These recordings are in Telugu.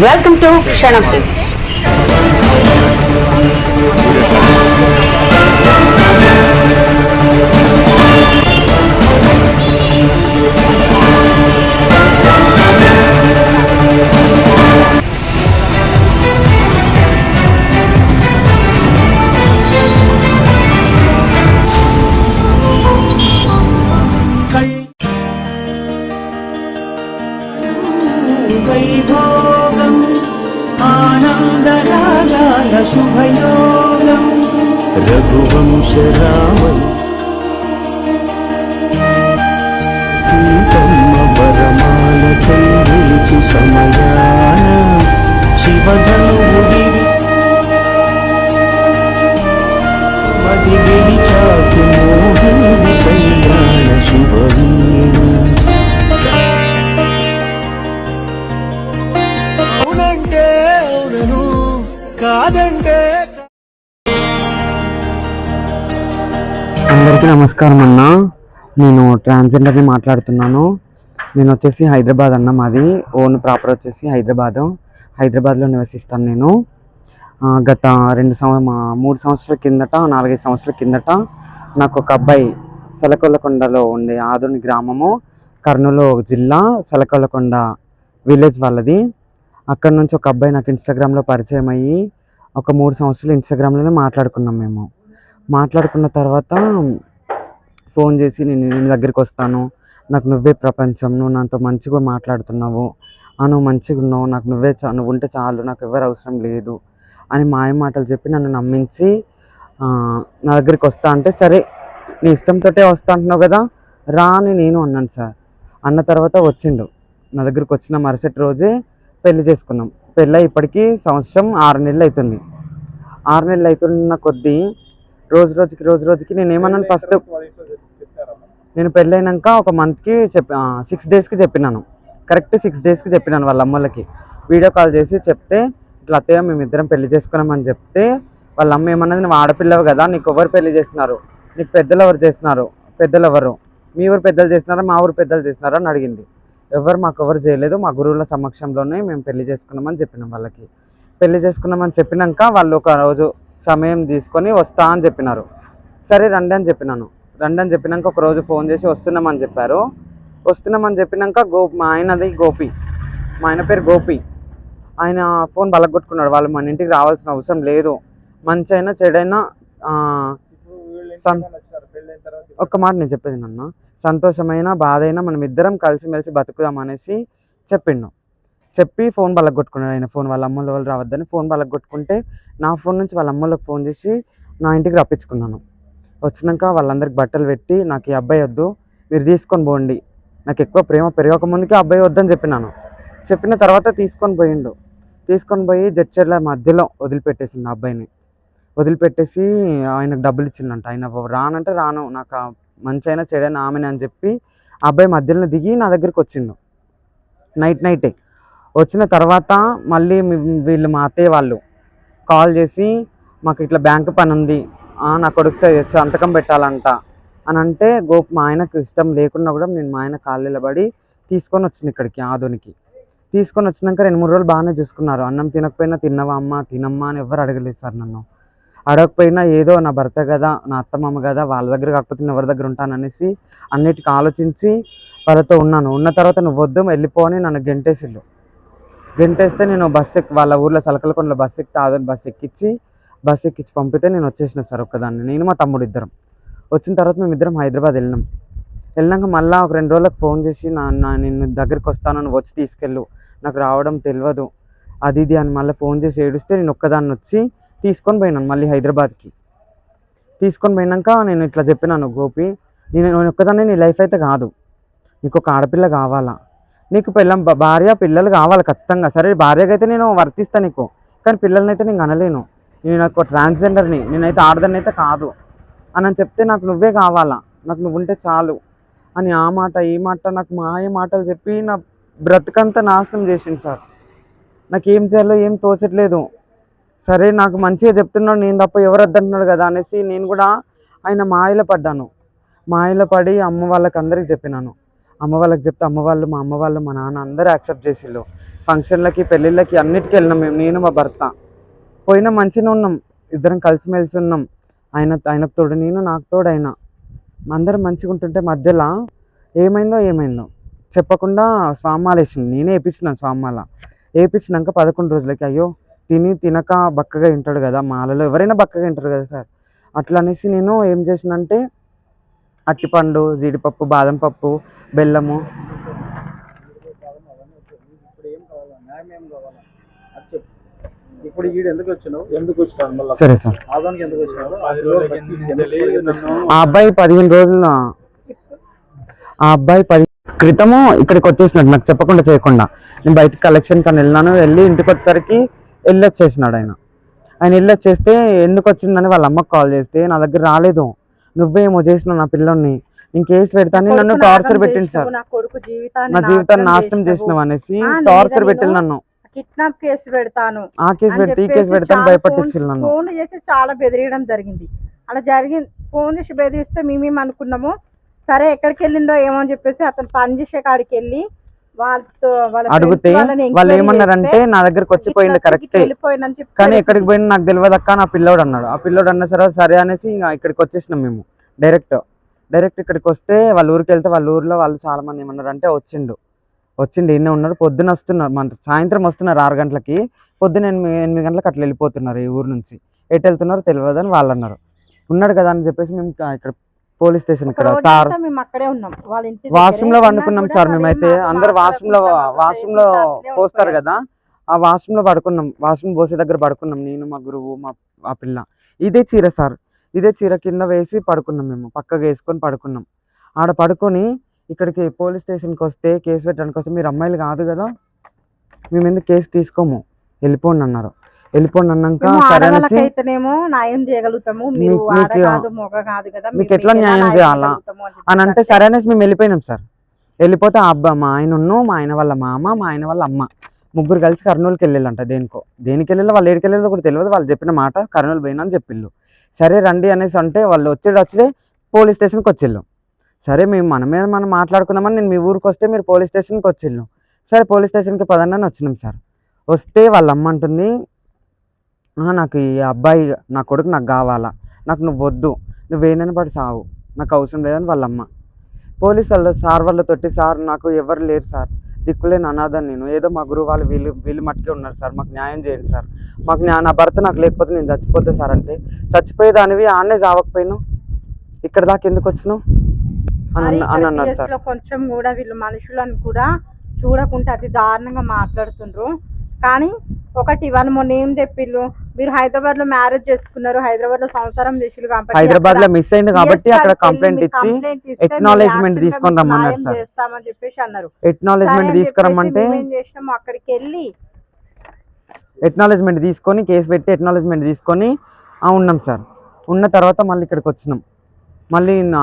Welcome to Shanapti. ఆనందరాగాల శుభయోగం. రఘువంశ రామం సీతమ్మ వరమాల కైవేచి సమయాన శివధనుడిరి నమస్కారం అన్న. నేను ట్రాన్స్జెండర్ని మాట్లాడుతున్నాను. నేను వచ్చేసి హైదరాబాద్ అన్న మాది. ఓన్ ప్రాపర్ వచ్చేసి హైదరాబాద్. హైదరాబాద్లో నివసిస్తాను నేను. గత రెండు సంవ మూడు సంవత్సరాల కిందట నాలుగైదు సంవత్సరాల కిందట నాకు ఒక అబ్బాయి సెలకొల్లకొండలో ఉండే ఆధుని గ్రామము కర్నూలు జిల్లా సెలకొల్లకొండ విలేజ్ వాళ్ళది. అక్కడ నుంచి ఒక అబ్బాయి నాకు ఇన్స్టాగ్రామ్లో పరిచయం అయ్యి ఒక మూడు సంవత్సరాలు ఇన్స్టాగ్రామ్లోనే మాట్లాడుకున్నాం మేము. మాట్లాడుకున్న తర్వాత ఫోన్ చేసి నేను నీ దగ్గరికి వస్తాను. నాకు నువ్వే ప్రపంచం నువ్వు నాతో మంచిగా మాట్లాడుతున్నావు. నువ్వు మంచిగా ఉన్నావు. నాకు నువ్వే చా నువ్వు ఉంటే చాలు. నాకు ఎవరు అవసరం లేదు అని మాయ మాటలు చెప్పి నన్ను నమ్మించి నా దగ్గరికి వస్తా అంటే సరే నీ ఇష్టంతో వస్తా అంటున్నావు కదా రా అని నేను అన్నాను సార్. అన్న తర్వాత వచ్చిండు. నా దగ్గరికి వచ్చిన మరుసటి రోజే పెళ్ళి చేసుకున్నాం. పెళ్ళి ఇప్పటికీ సంవత్సరం ఆరు నెలలు అవుతుంది ఆరు నెలలు అవుతున్న కొద్దీ రోజు రోజుకి రోజు రోజుకి నేను ఏమన్నాను? ఫస్ట్ నేను పెళ్ళైనాక ఒక మంత్కి చెప్పి సిక్స్ డేస్కి చెప్పినాను. కరెక్ట్ సిక్స్ డేస్కి చెప్పినాను వాళ్ళ అమ్మలకి వీడియో కాల్ చేసి చెప్తే ఇట్లా అత్తయ్య మేమిద్దరం పెళ్ళి చేసుకున్నామని చెప్తే వాళ్ళ అమ్మ ఏమన్నది నువ్వు ఆడపిల్లవు కదా నీకు ఎవరు పెళ్ళి చేస్తున్నారు? నీకు పెద్దలు ఎవరు చేస్తున్నారు? పెద్దలు ఎవరు? మీ ఊరు పెద్దలు చేస్తున్నారా? మా ఊరు పెద్దలు చేస్తున్నారా? అని అడిగింది. ఎవరు మాకు ఎవరు చేయలేదు మా గురువుల సమక్షంలోనే మేము పెళ్ళి చేసుకున్నామని చెప్పినాం వాళ్ళకి. పెళ్ళి చేసుకున్నామని చెప్పినాక వాళ్ళు ఒక రోజు సమయం తీసుకొని వస్తా అని చెప్పినారు. సరే రండి అని చెప్పినాను. రండి అని చెప్పినాక ఒక రోజు ఫోన్ చేసి వస్తున్నామని చెప్పారు. వస్తున్నామని చెప్పినాక గో మా ఆయనది గోపి. మా ఆయన పేరు గోపి. ఆయన ఫోన్ బలగొట్టుకున్నాడు. వాళ్ళు మన ఇంటికి రావాల్సిన అవసరం లేదు. మంచి అయినా చెడైనా ఒక్క మాట నేను చెప్పేది నాన్న. సంతోషమైన బాధ అయినా మనం ఇద్దరం కలిసిమెలిసి బతుకుదాం అనేసి చెప్పిండు. చెప్పి ఫోన్ బలగొట్టుకున్నాడు ఆయన. ఫోన్ వాళ్ళ అమ్మల వాళ్ళు రావద్దని ఫోన్ బలగొట్టుకుంటే నా ఫోన్ నుంచి వాళ్ళ అమ్మలకు ఫోన్ చేసి నా ఇంటికి రప్పించుకున్నాను. వచ్చినాక వాళ్ళందరికి బట్టలు పెట్టి నాకు ఈ అబ్బాయి వద్దు మీరు తీసుకొని పోండి. నాకు ఎక్కువ ప్రేమ పెరగక ముందుకే అబ్బాయి వద్దని చెప్పినాను. చెప్పిన తర్వాత తీసుకొని పోయిండు. తీసుకొని పోయి జడ్చర్ల మధ్యలో వదిలిపెట్టేసింది అబ్బాయిని. వదిలిపెట్టేసి ఆయనకు డబ్బులు ఇచ్చిండంట. ఆయన రానంటే రాను నాకు మంచి అయినా చెడైనా ఆమెనే అని చెప్పి ఆ అబ్బాయి మధ్యలో దిగి నా దగ్గరికి వచ్చిండు. నైట్ నైటే. వచ్చిన తర్వాత మళ్ళీ వీళ్ళు మా అత్తయ్య వాళ్ళు కాల్ చేసి మాకు ఇట్లా బ్యాంక్ పని ఉంది నా కొడుకు స- సంతకం పెట్టాలంట. అని అంటే గోప్ మా ఆయనకు ఇష్టం లేకున్నా కూడా నేను మా ఆయన కాళ్ళు నిలబడి తీసుకొని వచ్చింది ఇక్కడికి ఆదోనికి. తీసుకొని వచ్చినాక రెండు మూడు రోజులు బాగానే చూసుకున్నారు. అన్నం తినకపోయినా తిన్నవా అమ్మ తినమ్మా అని ఎవరు అడగలేదు సార్ నన్ను. అడగకపోయినా ఏదో నా భర్త కదా నా అత్తమామ కదా వాళ్ళ దగ్గర కాకపోతే నేను ఎవరి దగ్గర ఉంటాననేసి అన్నిటికీ ఆలోచించి వాళ్ళతో ఉన్నాను. ఉన్న తర్వాత నువ్వు వద్దు వెళ్ళిపో అని నన్ను గెంటేసిళ్ళు. గెంటేస్తే నేను బస్సు ఎక్కి వాళ్ళ ఊర్లో సలకలకొండలో బస్సు ఎక్కితే ఆదోని బస్ ఎక్కించి బస్ ఎక్కించి పంపితే నేను వచ్చేసిన సార్ ఒక్కదాన్ని. నేను మా తమ్ముడు ఇద్దరం. వచ్చిన తర్వాత మేము ఇద్దరం హైదరాబాద్ వెళ్ళినాం. వెళ్ళాక మళ్ళీ ఒక రెండు రోజులకు ఫోన్ చేసి నా నా నిన్ను దగ్గరికి వస్తాను వచ్చి తీసుకెళ్ళు. నాకు రావడం తెలియదు అది ఇది అని మళ్ళీ ఫోన్ చేసి ఏడిస్తే నేను ఒక్కదాన్ని వచ్చి తీసుకొని పోయినాను మళ్ళీ హైదరాబాద్కి. తీసుకొని పోయినాక నేను ఇట్లా చెప్పినాను గోపి నేను నేను ఒక్కదాన్ని నీ లైఫ్ అయితే కాదు. నీకు ఒక ఆడపిల్ల కావాలా? నీకు పిల్లం భార్య పిల్లలు కావాలి ఖచ్చితంగా. సరే భార్యగా అయితే నేను వర్తిస్తాను నీకు. కానీ పిల్లల్ని అయితే నేను అనలేను నేను ఒక ట్రాన్స్జెండర్ని నేనైతే ఆడదని అయితే కాదు. అని అని చెప్తే నాకు నువ్వే కావాలా? నాకు నువ్వు ఉంటే చాలు. అని ఆ మాట ఈ మాట నాకు మాయ మాటలు చెప్పి నా బ్రతుకంతా నాశనం చేసింది సార్. నాకు ఏం చేయాలో ఏం తోచట్లేదు. సరే నాకు మంచిగా చెప్తున్నాడు నేను తప్ప ఎవరు వద్దంటున్నాడు కదా అనేసి నేను కూడా ఆయన మాయలో పడ్డాను. మాయలో పడి అమ్మ వాళ్ళకి అందరికి చెప్పినాను. అమ్మ వాళ్ళకి చెప్తే అమ్మ వాళ్ళు మా అమ్మ వాళ్ళు మా నాన్న అందరూ యాక్సెప్ట్ చేసిళ్ళు. ఫంక్షన్లకి పెళ్ళిళ్ళకి అన్నిటికీ వెళ్ళినాం మేము నేను మా భర్త. పోయినా మంచిగా ఉన్నాం. ఇద్దరం కలిసిమెలిసి ఉన్నాం. ఆయన ఆయన తోడు నేను నాకు తోడు ఆయన. అందరం మంచిగా ఉంటుంటే మధ్యలో ఏమైందో ఏమైందో. చెప్పకుండా స్వామాల వేసింది నేనే వేపించినాను స్వామాల వేపించినాక పదకొండు రోజులకి అయ్యో తిని తినక బక్కగా తింటాడు కదా మాలలో. ఎవరైనా బక్కగా తింటారు కదా సార్. అట్లా అనేసి నేను ఏం చేసినంటే అట్టిపండు జీడిపప్పు బాదం పప్పు బెల్లము. ఇప్పుడు ఏం అది చెప్పు. ఇప్పుడు ఈడు ఎందుకు వచ్చినావు? ఎందుకు వచ్చినావు మళ్ళీ? సరే సార్. ఆదానికి ఎందుకు వచ్చినావు? ఆ అబ్బాయి పదిహేను రోజుల ఆ అబ్బాయి పది క్రితము ఇక్కడికి వచ్చేసినాడు నాకు చెప్పకుండా చేయకుండా. నేను బయటకి కలెక్షన్ కానీ వెళ్ళినాను వెళ్ళి ఇంటికి వచ్చేసరికి వెళ్ళి వచ్చేసినాడు ఆయన. ఆయన వెళ్ళి వచ్చేస్తే ఎందుకు వచ్చిందని వాళ్ళ అమ్మకి కాల్ చేస్తే నా దగ్గర రాలేదు. నువ్వేమో చేసినావు నా పిల్లోని ఇంకేసి పెడతాను నన్ను టార్చర్ పెట్టింది సార్. నా కొడుకు జీవితాన్ని నా జీవితాన్ని నాశనం చేసినావు. అనేసి టార్చర్ పెట్టి నేను నన్ను. కిడ్నాప్ కేసు పెడతాను ఆ కేసు అని పెట్టి ఈ చెప్పేసి కేసు పెడతాను చాలా భయపట్టించారు నన్ను. ఫోన్ చేసి చాలా బెదిరియడం జరిగింది. అలా జరిగింది ఫోన్ చేసి బెదిరిస్తే మేమేం అనుకున్నాము? సరే ఎక్కడికి వెళ్ళిండో ఏమో అని చెప్పేసి అతను పని చేసే కాడికి వెళ్ళి వాళ్ళతో వాళ్ళ అడిగితే వాళ్ళు ఏమన్నారంటే నా దగ్గరకు వచ్చి ఇట్లా పోయింది తిరిగి కరెక్టే కానీ. ఎక్కడికి పోయినా నాకు తెలియదు అక్క నా పిల్లోడు అన్నాడు. ఆ పిల్లోడు అన్న సరే సరే అనేసి ఇంకా ఇక్కడికి వచ్చేసినాం మేము. డైరెక్ట్ డైరెక్ట్ ఇక్కడికి వస్తే వాళ్ళ ఊరికి వెళ్తే వాళ్ళ ఊర్లో వాళ్ళు చాలా మంది ఏమన్నారు అంటే వచ్చిండు. వచ్చిండు ఈయన ఉన్నారు పొద్దున వస్తున్నారు మన సాయంత్రం వస్తున్నారు ఆరు గంటలకి. పొద్దున ఎనిమిది ఎనిమిది గంటలకు అట్లా వెళ్ళిపోతున్నారు ఈ ఊరు నుంచి. ఎటు వెళ్తున్నారో తెలియదు అని వాళ్ళు అన్నారు ఉన్నాడు కదా అని చెప్పేసి మేము ఇక్కడ పోలీస్ స్టేషన్ ఇక్కడ తార్ దగ్గరే. వాష్రూమ్లో వండుకున్నాం సార్ మేమైతే. మాతో అందరు వాష్రూమ్లో వాష్రూమ్లో పోస్తారు. కదా. ఆ వాష్రూమ్లో పడుకున్నాం. వాష్రూమ్ పోసే దగ్గర పడుకున్నాం. నేను మా గురువు మా ఆ పిల్ల. ఇదే చీర సార్. ఇదే చీర కింద వేసి పడుకున్నాం మేము. పక్కగా వేసుకొని పడుకున్నాం. ఆడ పడుకొని ఇక్కడికి పోలీస్ స్టేషన్కి వస్తే కేసు పెట్టడానికి వస్తే మీరు అమ్మాయిలు కాదు కదా. మేము ఎందుకు కేసు తీసుకోము. వెళ్ళిపోండి అన్నారు. వెళ్ళిపోండి అన్నాక సరే అనేసి ఆడవాళ్ళకైతేనేమో న్యాయం చేయగలుగుతాము. మీరు మీకు- ఆడ మీకు- కాదు మొగ కాదు కదా. మీకు మేము ఎట్లా న్యాయం చేయాలా? అని అంటే సరే అనేసి మేము వెళ్ళిపోయినాం సార్. వెళ్ళిపోతే ఆ అబ్బా మా ఆయన ఉన్ను, మా ఆయన వాళ్ళ మామ మా ఆయన వాళ్ళ అమ్మ. ముగ్గురు కలిసి కర్నూలుకి వెళ్ళాలంట దేనికో. దేనికి వెళ్ళాలో వాళ్ళు ఏడికి వెళ్ళాలో కూడా తెలియదు. వాళ్ళు చెప్పిన మాట కర్నూలు పోయినా అని చెప్పిళ్ళు సరే రండి అనేసి అంటే వాళ్ళు వచ్చేది వచ్చే పోలీస్ స్టేషన్కి వచ్చిళ్ళు. సరే మేము మన మీద మనం మాట్లాడుకుందామని నేను మీ ఊరికి వస్తే మీరు పోలీస్ స్టేషన్కి వచ్చిళ్ళు. సరే పోలీస్ స్టేషన్కి పదండి అని వచ్చినాం సార్. వస్తే వాళ్ళ అమ్మ అంటుంది నాకు ఈ అబ్బాయి నా కొడుకు నాకు కావాలా. నాకు నువ్వు వద్దు. నువ్వేనని పడి సావు. నాకు అవసరం లేదని వాళ్ళ అమ్మ. పోలీసు వాళ్ళు సార్ వాళ్ళతోటి సార్ నాకు ఎవరు లేరు సార్. దిక్కులేని అనాథని నేను. ఏదో మా గురువు వాళ్ళు వీళ్ళు వీళ్ళు మట్టుకే ఉన్నారు సార్. మాకు న్యాయం చేయండి సార్. మాకు నా భర్త నాకు లేకపోతే నేను చచ్చిపోతే సార్ అంటే. చచ్చిపోయేదానివి ఆడనే చావకపోయినావు? ఇక్కడ దాకా ఎందుకు వచ్చినావు? లో కొంచెం కూడా వీళ్ళు మనుషులను కూడా చూడకుండా అతి దారుణంగా మాట్లాడుతుండ్రు. కానీ ఒకటి వాళ్ళు మొన్న ఏం చెప్పిళ్ళు? మీరు హైదరాబాద్లో మ్యారేజ్ చేసుకున్నారు హైదరాబాద్లో సంసారం చేసిరు కాబట్టి హైదరాబాద్లో మిస్ అయింది కాబట్టి అక్కడ కంప్లైంట్ ఇచ్చి యాక్షన్ తీసుకొని రమ్మన్నారు సార్. చేస్తామని చెప్పేసి అన్నారు. అని తీసుకురమ్మంటే చేసినాము? అక్కడికి వెళ్ళి ఎక్నాలెడ్జ్మెంట్ తీసుకొని కేసు పెట్టి ఎక్నాలెడ్జ్మెంట్ తీసుకొని ఆ, ఉన్నాం సార్. ఉన్న తర్వాత మళ్ళీ ఇక్కడికి వచ్చినాం. మళ్ళీ నా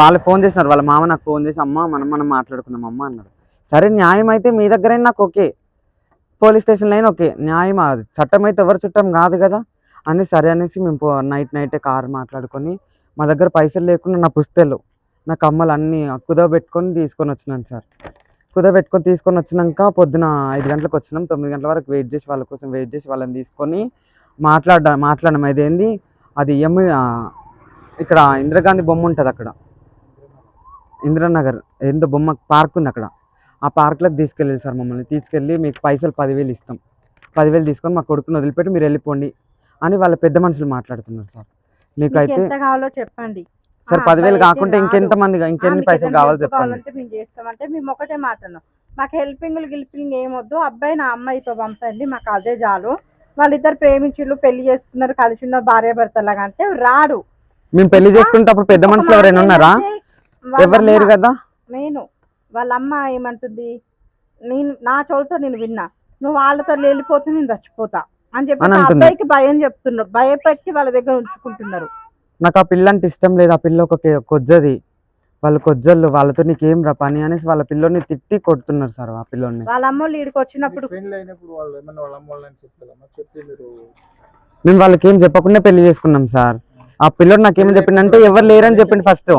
వాళ్ళు ఫోన్ చేసినారు. వాళ్ళ మామ నాకు ఫోన్ చేసి అమ్మ మనం మనం మాట్లాడుకుందాం అమ్మ అన్నారు సరే న్యాయం అయితే మీ దగ్గర నాకు ఓకే. పోలీస్ స్టేషన్లో అయినా ఓకే. న్యాయం అది. చట్టం అయితే ఎవరు చుట్టం కాదు కదా. అని సరే అనేసి మేము పో నైట్ నైటే కార్ మాట్లాడుకొని మా దగ్గర పైసలు లేకుండా నా పుస్తలు నా కమ్మలు అన్నీ కుదవబెట్టుకొని తీసుకొని వచ్చినాను సార్. కుదవబెట్టుకొని తీసుకొని వచ్చినాక పొద్దున ఐదు గంటలకు వచ్చినాం. తొమ్మిది గంటల వరకు వెయిట్ చేసి వాళ్ళ కోసం వెయిట్ చేసి వాళ్ళని తీసుకొని మాట్లాడ మాట్లాడడం. అదేంది? అది ఎమ్మి ఇక్కడ ఇందిరాగాంధీ బొమ్మ ఉంటుంది అక్కడ. ఇందిరానగర్ ఏందో బొమ్మ పార్క్ ఉంది అక్కడ. ఆ పార్క్లోకి తీసుకెళ్ళి సార్ మమ్మల్ని. తీసుకెళ్ళి మీకు పైసలు పదివేలు ఇస్తాం. పదివేలు తీసుకొని మా కొడుకుని వదిలిపెట్టి మీరు వెళ్ళిపోండి అని వాళ్ళ పెద్ద మనుషులు మాట్లాడుతున్నారు సార్. మీకు ఎంత కావాలో చెప్పండి. సార్ పదివేలు అయితే కాకుండా. ఇంకెంత మంది ఇంకెన్ని పైసలు కావాలో చెప్పండి. మేము చేస్తామంటే మేము ఒకటే మాట్లాడినాం మాకు హెల్పింగ్లు గిల్పింగ్ ఏమొద్దు అబ్బాయి నా అమ్మాయితో పంపండి మాకు అదే చాలు. వాళ్ళిద్దరు ప్రేమించులు పెళ్ళి చేసుకున్నారు కలిసి ఉన్నారు భార్య భర్తలాగా అంటే రాడు. మేము పెళ్ళి చేసుకునేటప్పుడు పెద్ద మనుషులు ఎవరైనా ఉన్నారా? ఎవరు లేరు కదా? నేను. వాళ్ళ అమ్మ ఏమంటుంది నేను నా చోటుతో నేను విన్నా. నువ్వు వాళ్ళతో వెళ్ళిపోతే నేను చచ్చిపోతా అని చెప్పి. అబ్బాయికి భయం చెప్తున్నారు. భయపెట్టి వాళ్ళ దగ్గర ఉంచుకుంటున్నారు. నాకు ఆ పిల్ల అంటే ఇష్టం లేదు. ఆ పిల్ల ఒక కొజ్జది. వాళ్ళు కొజ్జలు వాళ్ళతో నీకేం రా పని అనేసి వాళ్ళ పిల్లోని తిట్టి కొడుతున్నారు సార్ ఆ పిల్లోని వాళ్ళ అమ్మోళ్ళు ఈడికి వచ్చినప్పుడు మేము వాళ్ళకి ఏం చెప్పకుండా పెళ్ళి చేసుకున్నాం సార్. ఆ పిల్లోడు నాకేమో చెప్పిండంటే ఎవరు లేరని చెప్పిండు ఫస్ట్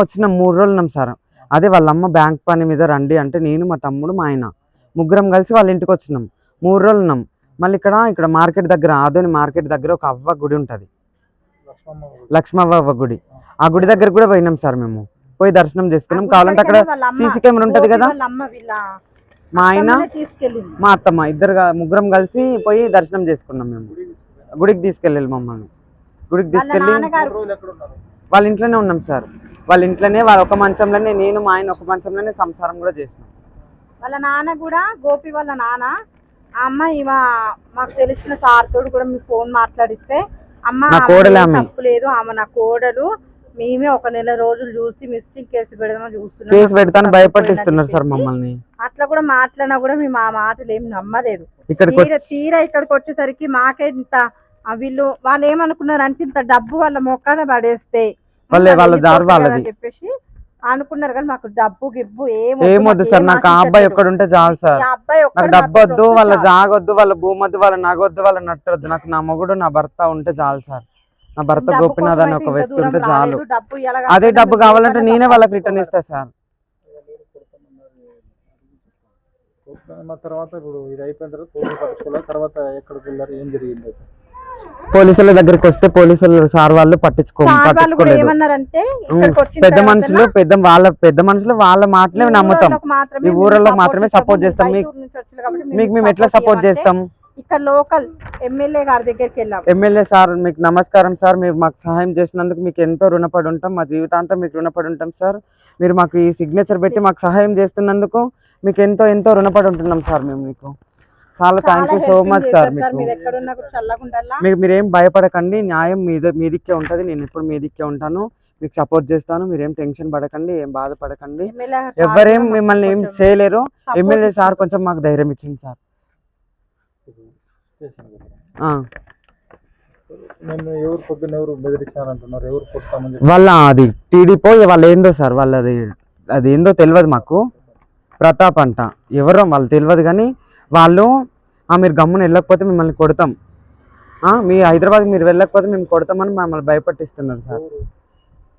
వచ్చినాం మూడు రోజులు ఉన్నాం సార్. అదే వాళ్ళ అమ్మ బ్యాంక్ పని మీద రండి అంటే నేను మా తమ్ముడు మా ఆయన ముగ్గురం కలిసి వాళ్ళ ఇంటికి వచ్చినాం. మూడు రోజులు ఉన్నాం. మళ్ళీ ఇక్కడ ఇక్కడ మార్కెట్ దగ్గర ఆదోని మార్కెట్ దగ్గర ఒక అవ్వ గుడి ఉంటుంది. లక్ష్మమ్మ గుడి. లక్ష్మవ్వ గుడి. ఆ గుడి దగ్గర కూడా పోయినాం సార్ మేము. పోయి దర్శనం చేసుకున్నాం. కావాలంటే అక్కడ సీసీ కెమెరా ఉంటది కదా. వాళ్ళ అమ్మ వీళ్ళ. మా ఆయన మా అత్తమ్మ ఇద్దరు ముగ్గురం కలిసి పోయి దర్శనం చేసుకున్నాం మేము. గుడికి తీసుకెళ్ళాలి మమ్మల్ని. గుడికి వాళ్ళ తీసుకెళ్ళి వాళ్ళ ఇంట్లోనే ఉన్నాం సార్. వాళ్ళ ఇంట్లోనే వాళ్ళ ఒక మంచంలోనే నేను మా ఆయన ఒక మంచంలోనే సంసారం కూడా చేసినాం. వాళ్ళ నాన్న కూడా గోపి వాళ్ళ నాన్న ఆ అమ్మ ఈమె మాకు తెలిసిన సార్ తోడు కూడా మీ ఫోన్ మాట్లాడిస్తే అమ్మ. తప్పు లేదు ఆమె నా కోడలు మేమే ఒక నెల రోజులు చూసి మిస్టేక్ కేసు పెడదామని చూస్తున్నాం. కేసు పెడతాను తప్పు భయపట్టిస్తున్నారు సార్ మమ్మల్ని. అట్లా కూడా మాట్లాడినా కూడా మేము ఆ మాటలు ఏం నమ్మలేదు తీరా తీరా ఇక్కడికి వచ్చేసరికి మాకే ఇంత వీళ్ళు వాళ్ళు ఏమనుకున్నారు అంటే ఇంత డబ్బు వాళ్ళ మొక్కన పడేస్తే వాళ్ళే దారి వాళ్ళది. చెప్పేసి అనుకున్నారు కానీ మాకు డబ్బు గిబ్బు ఏం ఏమొద్దు సార్ నాకు ఆ అబ్బాయి ఒక్కడు ఉంటే చాలు సార్. నాకు డబ్బు వద్దు వాళ్ళ. జాగొద్దు వాళ్ళ భూమొద్దు వాళ్ళ నగొద్దు వాళ్ళ నట్టొద్దు. నాకు నా మొగుడు నా భర్త ఉంటే చాలు సార్. నా భర్త గోపినాథ్ అని ఒక వ్యక్తి ఉంటే చాలు. అదే డబ్బు కావాలంటే నేనే వాళ్ళకి రిటర్న్. ఇస్తా సార్. తర్వాత ఇప్పుడు ఇది అయిపోయిన తర్వాత తర్వాత ఎక్కడికి వెళ్ళారు ఏం జరిగింది? పోలీసుల దగ్గరికి వస్తే పోలీసులు సార్ వాళ్ళు పట్టించుకో పట్టించుకోలేదు. పెద్ద మనుషులు పెద్ద వాళ్ళ పెద్ద మనుషులు వాళ్ళ మాటలే నమ్ముతాం. ఈ support మాత్రమే support చేస్తాం. మీకు- మీకు మేము ఎట్లా సపోర్ట్ చేస్తాం? ఇక్కడ లోకల్ ఎమ్మెల్యే గారి దగ్గరికి వెళ్ళాం ఎమ్మెల్యే సార్ మీకు నమస్కారం సార్. మీరు మాకు సహాయం చేసినందుకు మీకు ఎంతో రుణపడి ఉంటాం. మా జీవితాంతం మీకు రుణపడి ఉంటాం సార్. మీరు మాకు ఈ సిగ్నేచర్ పెట్టి మాకు సహాయం చేస్తున్నందుకు మీకు ఎంతో ఎంతో రుణపడి ఉంటున్నాం సార్ మేము మీకు. చాలా thank you so much sir మీకు. మీరు భయపడకండి న్యాయం మీద మీదికే ఉంటుంది. నేను ఎప్పుడు మీదికే ఉంటాను. మీకు సపోర్ట్ చేస్తాను. మీరేం టెన్షన్ పడకండి ఏం బాధపడకండి. ఎవరేం మిమ్మల్ని ఏం చేయలేరు. MLA sir. కొంచెం మాకు ధైర్యం ఇచ్చింది సార్. వాళ్ళ అది టీడీపో వాళ్ళు ఏందో సార్ వాళ్ళది అది ఏందో తెలియదు మాకు. ప్రతాప్ అంట. ఎవరో వాళ్ళు తెలియదు కానీ వాళ్ళు "ఆ, మీరు గమ్మున వెళ్ళకపోతే మిమ్మల్ని కొడతాం. మీ హైదరాబాద్ మీరు వెళ్ళకపోతే మేము కొడతామని మమ్మల్ని భయపట్టిస్తున్నారు సార్.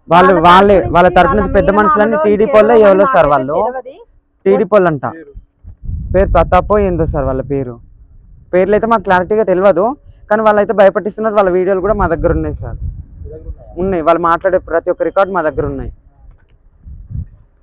వాళ్ళు వాళ్ళ వాళ్ళే వాళ్ళ నుంచి పెద్ద మనుషులన్నీ ఇంకెవరో వాళ్ళే ఎవరో సార్ వాళ్ళు. తెలియదు. టీడీపీ వాళ్ళంట పేరు. పేరు ప్రతాపో ఏందో సార్ వాళ్ళ పేరు. పేర్లు అయితే మాకు క్లారిటీగా తెలియదు కానీ వాళ్ళైతే భయపట్టిస్తున్నారు. వాళ్ళ వీడియోలు కూడా మా దగ్గర ఉన్నాయి సార్? ఉన్నాయి. వాళ్ళు మాట్లాడే ప్రతి ఒక్క రికార్డ్ మా దగ్గర ఉన్నాయి.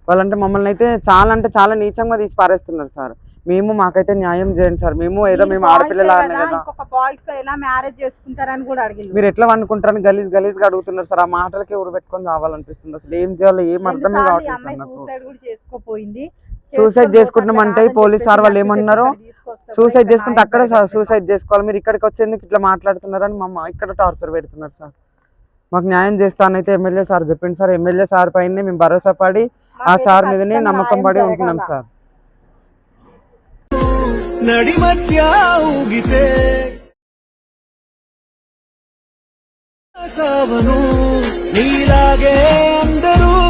వాళ్ళంటే మమ్మల్ని అయితే చాలా అంటే చాలా నీచంగా తీసి పారేస్తున్నారు సార్. మేము మాకైతే న్యాయం చేయండి సార్. మేము ఏదో మేము ఆడపిల్లలాగానే కదా, ఇంకొక బాయ్స్ ఎలా మ్యారేజ్ చేసుకుంటారని కూడా అడిగింది మీరు ఎట్లా వండుకుంటారని గలీజ్ గలీజ్గా అడుగుతున్నారు సార్. ఆ మాటలకి ఊరు పెట్టుకొని రావాలనిపిస్తుంది అసలు. ఏం చేయాలో ఏం అర్థమే కావట్లేదు నాకు. సూసైడ్ చేసుకోపోయింది. చేసుకొని చేసుకుంటున్నామంటే పోతే పోలీస్ సార్ వాళ్ళు ఏమన్నారు? సూసైడ్ చేసుకుంటే అక్కడే. సూసైడ్ చేసుకోవాలి. మీరు ఇక్కడికి వచ్చేందుకు ఇట్లా మాట్లాడుతున్నారని మా ఇక్కడ టార్చర్ పెడుతున్నారు సార్. మాకు న్యాయం చేస్తానైతే ఎమ్మెల్యే సార్ చెప్పింది సార్. ఎమ్మెల్యే సార్ పైన మేము భరోసా పడి ఆ సార్ మీదనే నమ్మకం పడి. ఉంటున్నాం సార్. ನಡಿಮತ್ಯ ಉಗಿತೆ. ಸಾವನು ನೀಲಾಗೆ ಅಂದರೂ.